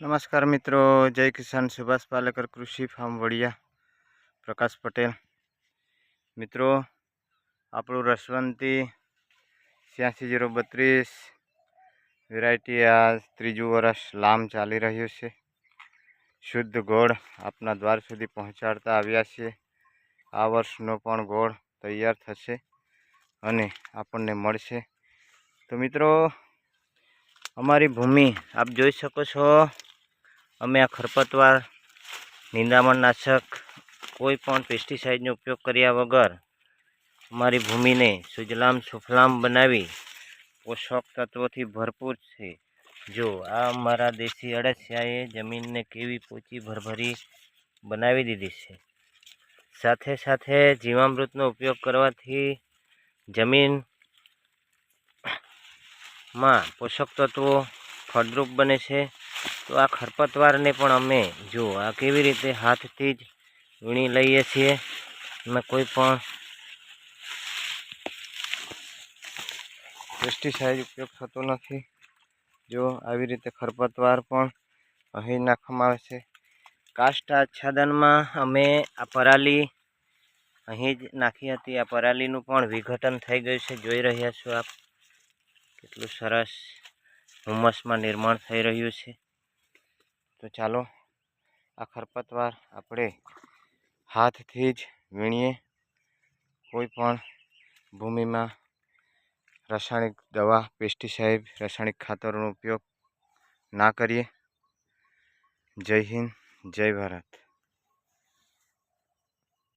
નમસ્કાર મિત્રો, જય કિસાન સુભાષ પાલેકર કૃષિ ફાર્મ વડિયા, પ્રકાશ પટેલ. મિત્રો, આપણું રસવંતી છ્યાસી જીરો બત્રીસ, વેરાયટી આ ત્રીજું વર્ષ લામ ચાલી રહ્યું છે. શુદ્ધ ગોળ આપના દ્વાર સુધી પહોંચાડતા આવ્યા છીએ. આ વર્ષનો પણ ગોળ તૈયાર થશે અને આપણને મળશે. તો મિત્રો, અમારી ભૂમિ આપ જોઈ શકો છો અમે આ ખરપતવાર નિંદામણનાશક કોઈ પણ પેસ્ટિસાઇડનો ઉપયોગ કર્યા વગર અમારી ભૂમિને સુજલામ સુફલામ બનાવી પોષક તત્વોથી ભરપૂર છે. જો આ અમારા દેશી અળસિયાએ જમીનને કેવી પોચી ભરભરી બનાવી દીધી છે. સાથે સાથે જીવામૃતનો ઉપયોગ કરવાથી જમીનમાં પોષક તત્વો ફળદ્રુપ બને છે. તો આ ખરપતવારને પણ અમે જો આ કેવી રીતે હાથથી જ વીણી લઈએ છીએ, અમે કોઈ પણ પેસ્ટિસાઇડ ઉપયોગ થતો નથી. જો આવી રીતે ખરપતવાર પણ અહીં નાખવામાં આવે છે. કાસ્ટ આચ્છાદનમાં અમે આ પરાલી અહીં જ નાખી હતી. આ પરાલીનું પણ વિઘટન થઈ ગયું છે. જોઈ રહ્યા છો આપ. કેટલું સરસ હુમસમાં નિર્માણ થઈ રહ્યું છે. તો ચાલો, આ ખરપતવાર આપણે હાથથી જ વીણીએ. કોઈ પણ ભૂમિમાં રાસાયણિક દવા, પેસ્ટિસાઇડ, રાસાયણિક ખાતરોનો ઉપયોગ ના કરીએ. જય હિન્દ, જય ભારત.